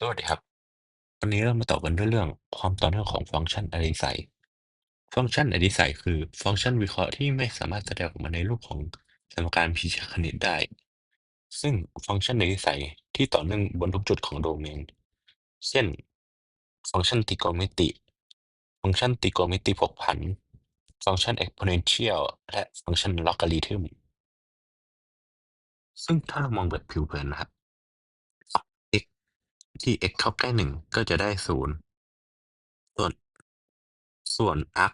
สวัสดีครับ วันนี้เรามาต่อกันด้วยเรื่องความต่อเนื่องของฟังก์ชันอดิสัย ฟังก์ชันอดิสัยคือฟังก์ชันวิเคราะห์ที่ไม่สามารถแสดงออกมาในรูปของสมการพิเศษคณิตได้ ซึ่งฟังก์ชันอดิสัยที่ต่อเนื่องบนทุกจุดของโดเมน เช่น ฟังก์ชันตริโกณเมตริฟังก์ชันตริโกณเมตริผกผัน ฟังก์ชัน exponential และฟังก์ชันลอการิทึมซึ่งถ้าเรามองแบบผิวเผินนะครับ ที่ x เข้าใกล้หนึ่งก็จะได้ศูนย์ส่วน ส่วน arc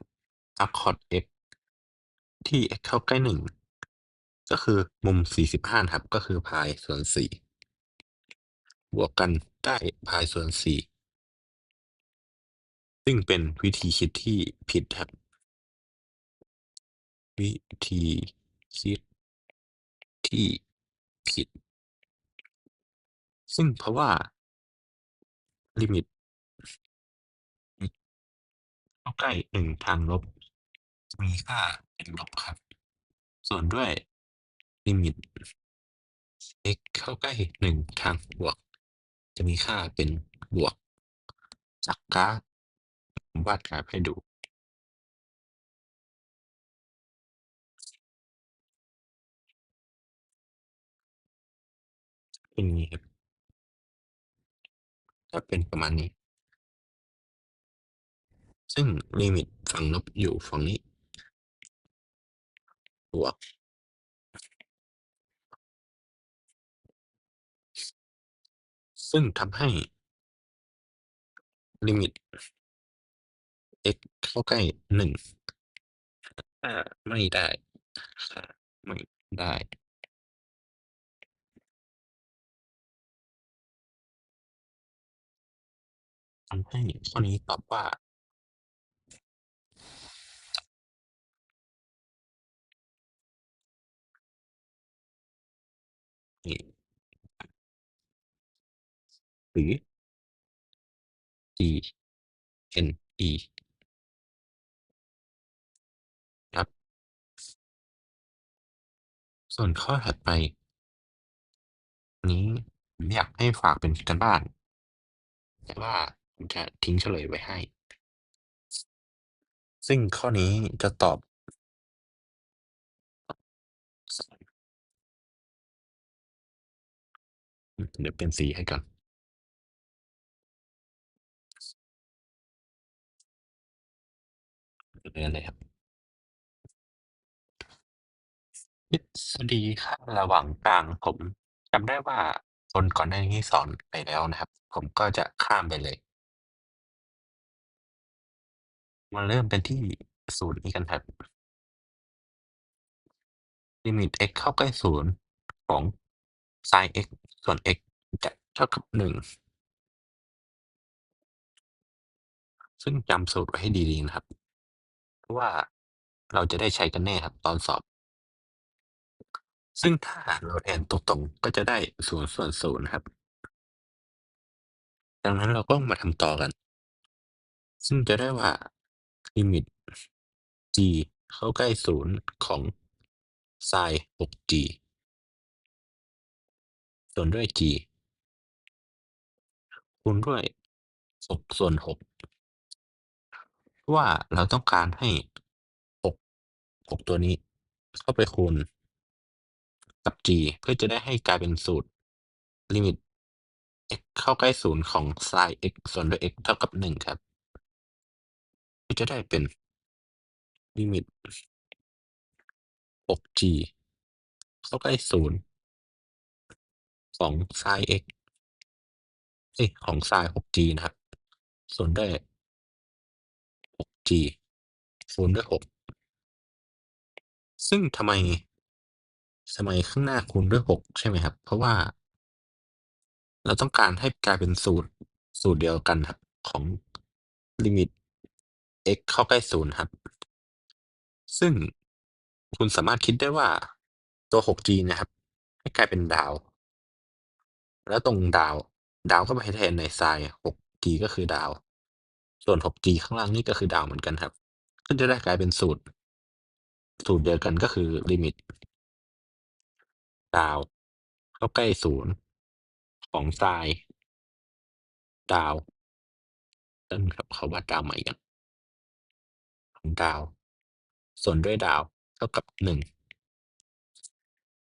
arc cos x ที่ x เข้าใกล้หนึ่งก็คือมุม 45ครับ ก็คือพายส่วน 4 บวกกันได้พายส่วน 4 ซึ่งเป็นวิธีคิดที่ผิดครับ วิธีคิดที่ผิด ซึ่งเพราะว่า ลิมิตเข้าใกล้หนึ่งทางลบ จะมีค่าเป็นลบครับ ส่วนด้วย ลิมิต x เข้าใกล้หนึ่งทางบวก จะมีค่าเป็นบวก จากกราฟ ผมวาดกราฟให้ดูเป็นอย่างนี้ครับ ก็เป็นประมาณนี้ ซึ่งลิมิตฝั่งลบอยู่ฝั่งนี้บวกซึ่งทำให้ ลิมิต x เข้าใกล้หนึ่งไม่ได้ ไม่ได้ ทำให้ข้อนี้ตอบว่า นี่หรือ D N E ครับ ส่วนข้อถัดไป นี้ผมอยากให้ฝากเป็นการบ้าน แต่ว่า ผมจะทิ้งเฉลยไว้ให้ ซึ่งข้อนี้จะตอบ เดี๋ยวเปลี่ยนสีให้ก่อน เรียนเลยครับทฤษฎีค่าระหว่างกลางผมจำได้ว่าคนก่อนหน้านี้สอนไปแล้วนะครับ ผมก็จะข้ามไปเลย มาเริ่มกันที่สูตรนี้กันครับ ลิมิต x เข้าใกล้ศูนย์ของ sin x ส่วน x จะเท่ากับหนึ่ง ซึ่งจำสูตรไว้ให้ดีๆนะครับ เพราะว่าเราจะได้ใช้กันแน่ครับ ตอนสอบ ซึ่งถ้าเราแทนตรงๆ ก็จะได้ศูนย์ส่วนศูนย์ครับ ดังนั้นเราก็มาทำต่อกัน ซึ่งจะได้ว่า ลิมิต g เข้าใกล้ศูนย์ของ sin 6g ส่วนด้วย g คูณด้วย6ส่วน6เพราะว่าเราต้องการให้6 6ตัวนี้ เข้าไปคูณ กับ g เพื่อจะได้ให้กลายเป็นสูตร ลิมิต x เข้าใกล้ศูนย์ของ sin x ส่วนด้วย x เท่ากับหนึ่งครับ จะได้เป็น ลิมิต 6g เข้าใกล้ศูนย์ของ sin x เอ๊ยของ sin 6g นะครับ ส่วนด้วย 6g คูณด้วย 6 ซึ่งทำไมทำไมข้างหน้าคูณด้วย 6 ใช่ไหมครับ เพราะว่า เราต้องการให้กลายเป็นสูตร สูตรเดียวกันครับ ของลิมิต x เข้าใกล้ศูนย์ครับ ซึ่งคุณสามารถคิดได้ว่าตัว 6g นะครับ ให้กลายเป็นดาว แล้วตรงดาว ดาวก็ไปแทนใน sin 6g ก็คือดาว ส่วน 6g ข้างล่างนี่ก็คือดาวเหมือนกันครับ ก็จะได้กลายเป็นสูตร สูตรเดียวกันก็คือลิมิต ดาว เข้าใกล้ศูนย์ของ sin ดาวเริ่มกับคำว่าดาวใหม่กัน ของดาว ส่วนด้วยดาวเท่ากับ1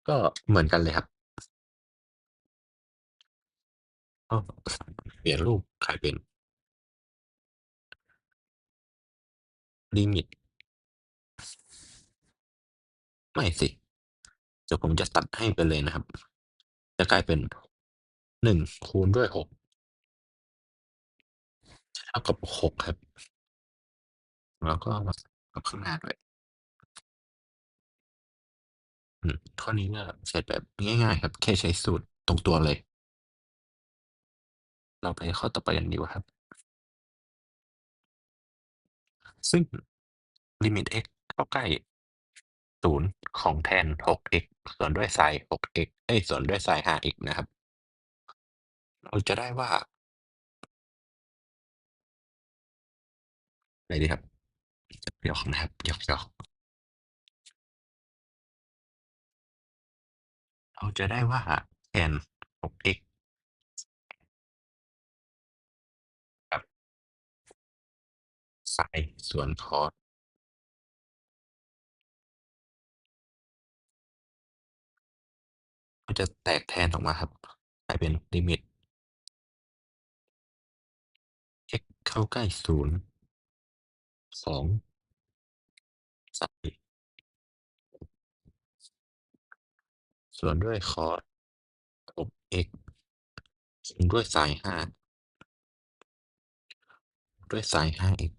ก็เหมือนกันเลยครับเปลี่ยนรูปกลายเป็นลิมิต ไม่สิ เดี๋ยวผมจะตัดให้ไปเลยนะครับ จะกลายเป็น1คูณด้วย6จะเท่ากับ6ครับ แล้วก็มากับข้างหน้าด้วย อืม ข้อนี้ก็เสร็จแบบง่าย ๆ ครับ แค่ใช้สูตรตรงตัวเลย เราไปข้อต่อไปกันดีกว่าครับ ซึ่ง ลิมิต x เข้าใกล้ 0 ของแทน 6x ส่วนด้วยไซน์ 6x เอ๊ยส่วนด้วยไซน์ 5x นะครับ เราจะได้ว่า ไหนดีครับ หยอกนะครับหยอกเราจะได้ว่าแทน 6x กับไซน์ส่วนคอสก็จะแตกแทนออกมาครับกลายเป็นลิมิต x เข้าใกล้0ของไซน์ ส่วนด้วยคอส 6x ส่วนด้วยไซน์5ด้วยไซน์ 5x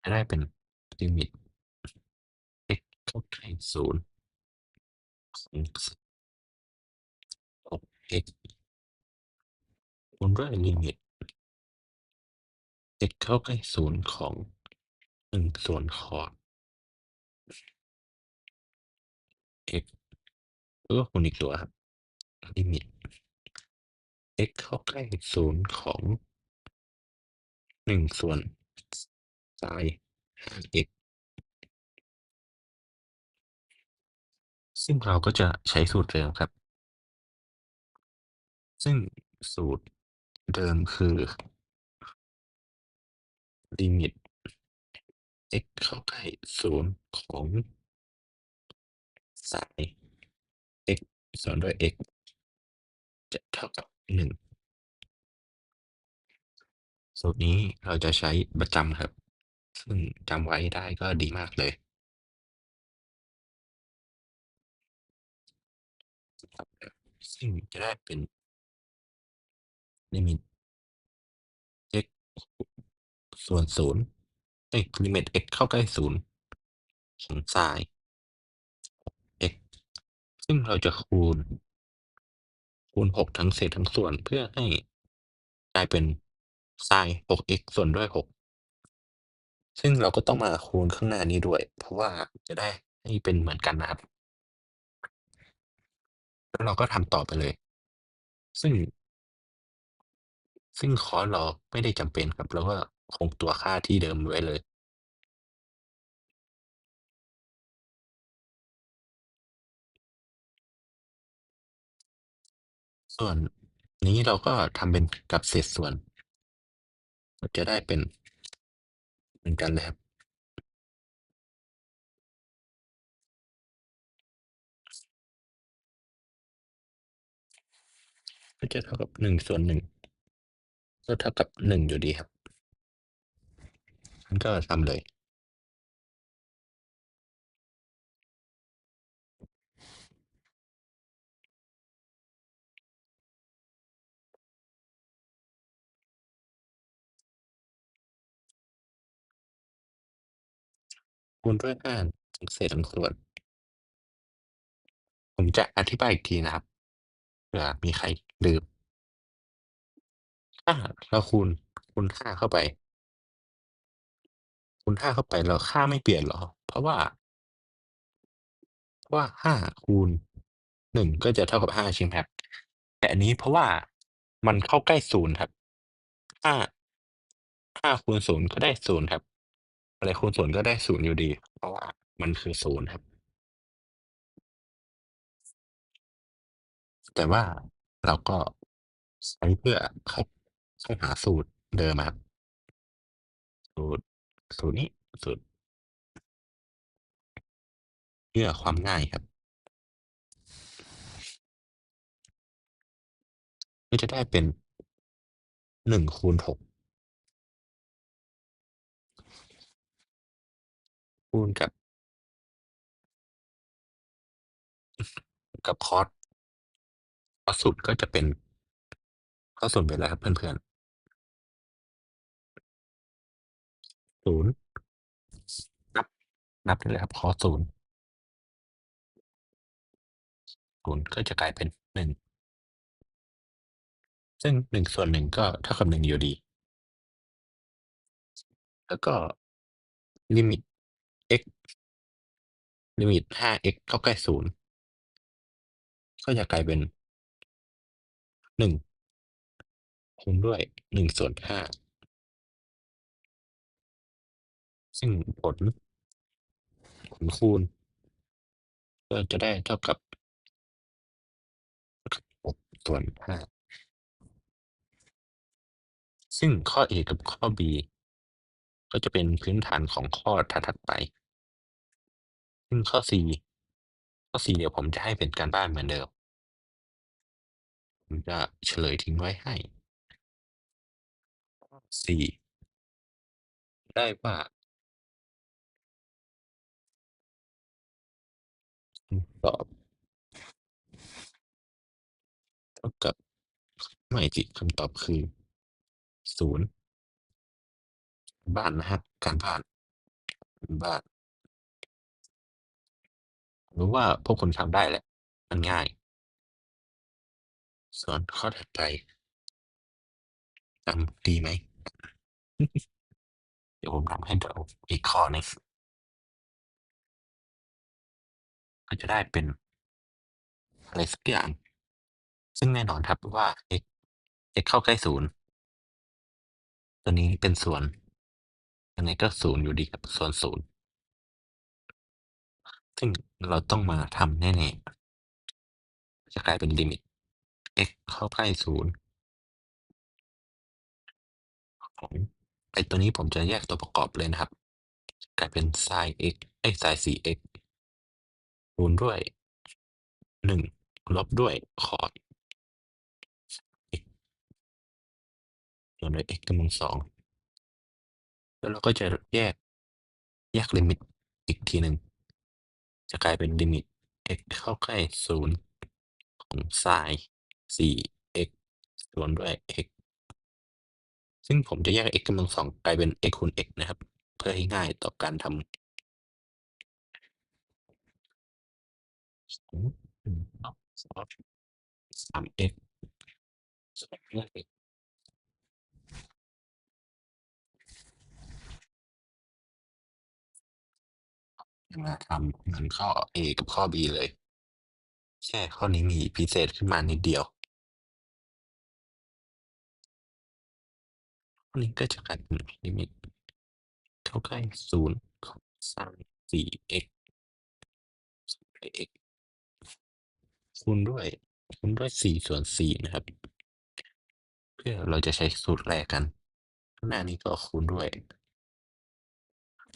จะได้เป็นลิมิต x เข้าใกล้0ของส 6x คูณด้วยลิมิต x เข้าใกล้0ของ1ส่วนคอส x แล้วก็คูณอีกตัวครับลิมิต x เข้าใกล้0ของ1ส่วนไซน์ x ซึ่งเราก็จะใช้สูตรเดิมครับ ซึ่งสูตรเดิมคือ ลิมิต x เข้าใกล้0ของไซน์ x ส่วนด้วย x จะเท่ากับ1สูตรนี้เราจะใช้ประจำครับ ซึ่งจำไว้ได้ก็ดีมากเลยซึ่งจะได้เป็นลิมิต x ส่วน0เอ๊ยลิมิต x เข้าใกล้0ของไซน์ x ซึ่งเราจะคูณ คูณ 6 ทั้งเศษทั้งส่วนเพื่อให้กลายเป็นไซน์ 6x ส่วนด้วย 6 ซึ่งเราก็ต้องมาคูณข้างหน้านี้ด้วย เพราะว่าจะได้ให้เป็นเหมือนกันนะครับ แล้วเราก็ทำต่อไปเลย ซึ่ง ซึ่งคอสเราไม่ได้จำเป็นครับเราก็ คงตัวค่าที่เดิมไว้เลยส่วนนี้เราก็ทำเป็นกับเศษส่วนจะได้เป็นเหมือนกันเลยครับ ก็จะเท่ากับ1ส่วน1ก็เท่ากับ1อยู่ดีครับ งั้นก็ทำเลย คูณด้วย5ทั้งเศษทั้งส่วน ผมจะอธิบายอีกทีนะครับ เผื่อมีใครลืม ถ้าเราคูณคูณ 5 เข้าไป คูณ5เข้าไป แล้วค่าไม่เปลี่ยนเหรอ?เพราะว่า เพราะว่า 5 คูณ 1 ก็จะเท่ากับ 5 ใช่ไหมครับ แต่อันนี้เพราะว่ามันเข้าใกล้ 0 ครับ 5 5 คูณ 0 ก็ได้ 0 ครับ อะไรคูณ 0 ก็ได้ 0 อยู่ดี เพราะว่ามันคือ 0 ครับ แต่ว่าเราก็ ใช้เพื่อเข้า เข้าหาสูตรเดิมอะครับ สูตร สูตรนี้สูตรเพื่อความง่ายครับก็จะได้เป็น1คูณ6คูณกับ กับ cos cos สูตรก็จะเป็น cos 0เป็นไรครับเพื่อนๆ? ศูนย์นับ นับได้เลยครับ คอศูนย์ศูนย์ก็จะกลายเป็นหนึ่งซึ่งหนึ่งส่วนหนึ่งก็เท่ากับหนึ่งอยู่ดี แล้วก็ ลิมิต x ลิมิต 5x เข้าใกล้ศูนย์ก็จะกลายเป็นหนึ่งคูณด้วยหนึ่งส่วนห้า ซึ่งผลผลคูณ ก็จะได้เท่ากับ6/5ซึ่งข้อ A กับข้อ B ก็จะเป็นพื้นฐานของข้อถัดๆไป ซึ่งข้อ C ข้อ C เดี๋ยวผมจะให้เป็นการบ้านเหมือนเดิม ผมจะเฉลยทิ้งไว้ให้ข้อ C ได้ว่า คำตอบเท่ากับ ไม่สิคำตอบคือ0บ้านนะครับการบ้าน บ้าน รู้ว่าพวกคุณทำได้แหละ มันง่าย ส่วนข้อถัดไปทำดีไหม?เดี๋ยวผมทำให้ดูอีกข้อหนึ่ง ก็จะได้เป็น อะไรสักอย่าง ซึ่งแน่นอนครับว่า x x เข้าใกล้0ตัวนี้เป็นส่วนยังไงก็0อยู่ดีครับส่วน0ซึ่งเราต้องมาทำแน่ๆ จะกลายเป็นลิมิต x เข้าใกล้0ของไอตัวนี้ผมจะแยกตัวประกอบเลยนะครับ กลายเป็น sin x เอ๊ย sin 4x คูณด้วย1ลบด้วย cos x ส่วนด้วย x กำลัง2แล้วเราก็จะแยกแยกลิมิตอีกทีหนึ่งจะกลายเป็นลิมิต x เข้าใกล้0ของ sin 4x รวมด้วย x ซึ่งผมจะแยก x กำลัง2กลายเป็น x คูณ x นะครับ เพื่อให้ง่ายต่อการทำ 3x 2 x มาทำเหมือนข้อ A กับข้อ B เลย แค่ข้อนี้มีพิเศษขึ้นมานิดเดียว ข้อนี้ก็จะกลายเป็นลิมิตเข้าใกล้0ของ sin 4x ด้วย x คูณด้วยคูณด้วย4ส่วน4นะครับ เพื่อเราจะใช้สูตรแรกกันข้างหน้านี้ก็คูณด้วย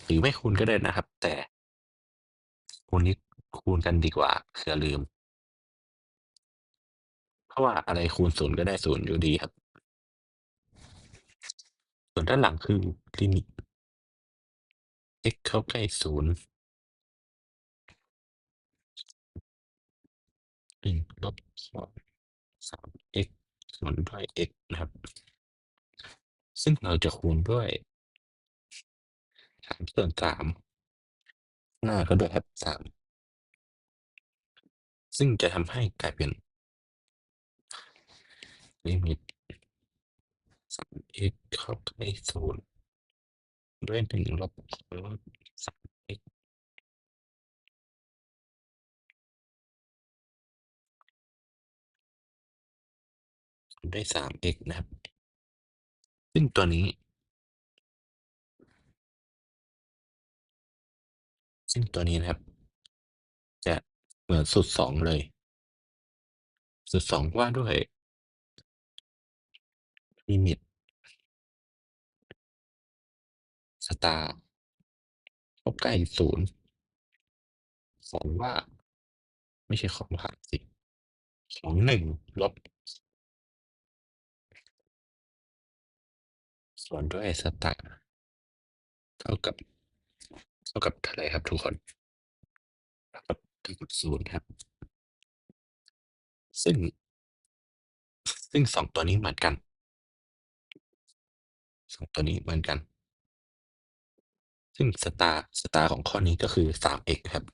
หรือไม่คูณก็ได้นะครับ แต่คูณนี้คูณกันดีกว่าเผื่อลืม เพราะว่าอะไรคูณ0ก็ได้0อยู่ดีครับ ส่วนด้านหลังคือลิมิต x เข้าใกล้ศูนย์ 0 1ลบ cos 3x ส่วนด้วย x นะครับ ซึ่งเราจะคูณด้วย 3 ส่วน 3 หน้าก็ด้วยครับ 3 ซึ่งจะทำให้กลายเป็น ลิมิต 3x เข้าใกล้0ด้วย 1 ลบ cos 3x ด้วย 3x นะครับ ซึ่งตัวนี้ ซึ่งตัวนี้นะครับ จะเหมือนสูตร2เลย สูตร2ว่าด้วยลิมิตสตาร์เข้าใกล้0ของว่า ไม่ใช่ของผ่านสิของ1ลบ ส่วนด้วยสตาเท่ากับ เท่ากับเท่าไรครับทุกคน?เท่ากับเท่ากับ0ครับ ซึ่ง ซึ่ง2ตัวนี้เหมือนกัน2ตัวนี้เหมือนกัน ซึ่งสตาร์สตาร์ของข้อนี้ก็คือ 3x ครับ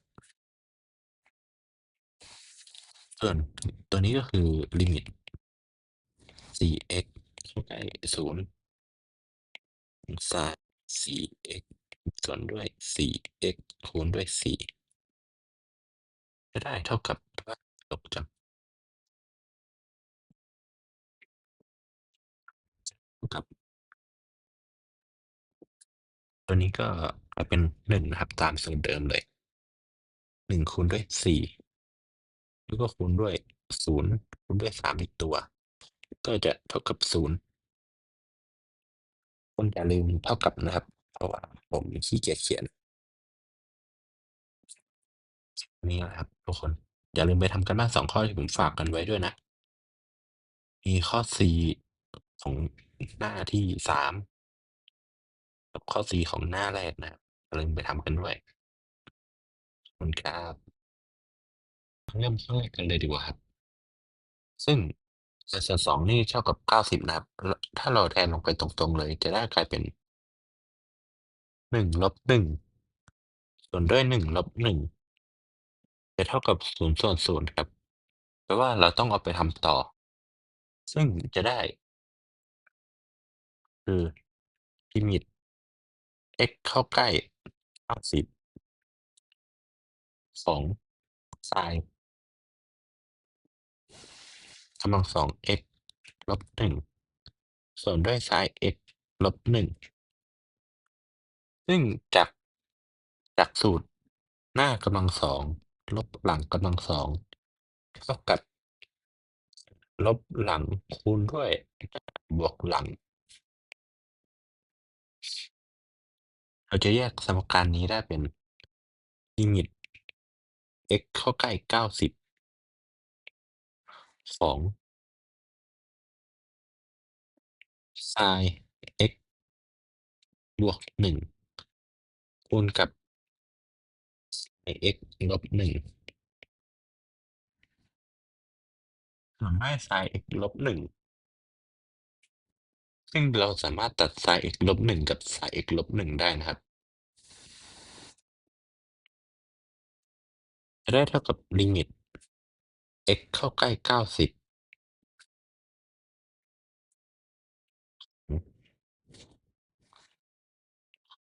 ส่วนตัวนี้ก็คือลิมิต 4x เข้าใกล้0 ของ sin 4x ส่วนด้วย 4x คูณด้วย4จะได้เท่ากับตลกจากกับ ตัวนี้ก็กลายเป็น1นะครับ ตามสูตรเดิมเลย1คูณด้วย4แล้วก็คูณด้วย0คูณด้วย3อีกตัว ก็จะเท่ากับ0 คุณอย่าลืมเท่ากับนะครับ เพราะว่าผมขี้เกียจเขียน นี่แหละครับทุกคน อย่าลืมไปทำการบ้าน2ข้อที่ผมฝากกันไว้ด้วยนะ มีข้อ4ของหน้าที่3กับข้อ4ของหน้าแรกนะครับอย่าลืมไปทำกันด้วยขอบคุณครับเริ่มข้อแรกกันเลยดีกว่าครับ ซึ่ง 1ส่วน2นี่เท่ากับ90นะครับรถ้าเราแทนลงไปตรงๆเลย จะได้กลายเป็น1ลบ1ส่วนด้วย1ลบ1จะเท่ากับ0ส่วน0ครับแปลว่าเราต้องเอาไปทำต่อ ซึ่งจะได้ คือลิมิต x เข้าใกล้90ของ sin กำลัง2 x ลบ1ส่วนด้วย sin x ลบ1ซึ่งจากจากสูตรหน้ากำลัง2ลบหลังกำลัง2เท่ากับ ลบหลังคูณด้วยบวกหลัง เราจะแยกสมการนี้ได้เป็นลิมิต x เข้าใกล้ 90 สองไซน์เอ็กซ์บวกหนึ่งคูณกับไซน์เอ็กซ์ลบหนึ่งทำให้ไซน์เอ็กซ์ลบหนึ่งซึ่งเราสามารถตัดไซน์ x ลบหนึ่งกับไซน์ x ลบหนึ่งได้นะครับ จะได้เท่ากับลิมิต เอ็กซ์เข้าใกล้เก้าสิบ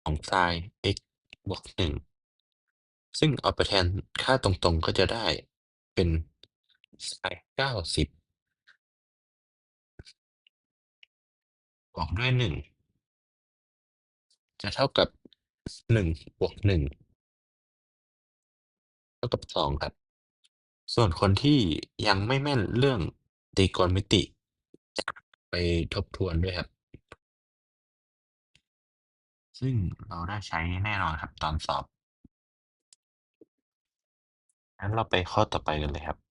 ของไซน์ x บวกหนึ่งซึ่งเอาไปแทนค่าตรงๆก็จะได้เป็นไซน์เก้าสิบบวกด้วยหนึ่งจะเท่ากับหนึ่งบวกหนึ่งเท่ากับสองครับ ส่วนคนที่ยังไม่แม่นเรื่องตรีโกณมิติไปทบทวนด้วยครับ ซึ่งเราได้ใช้แน่นอนครับตอนสอบ งั้นเราไปข้อต่อไปกันเลยครับ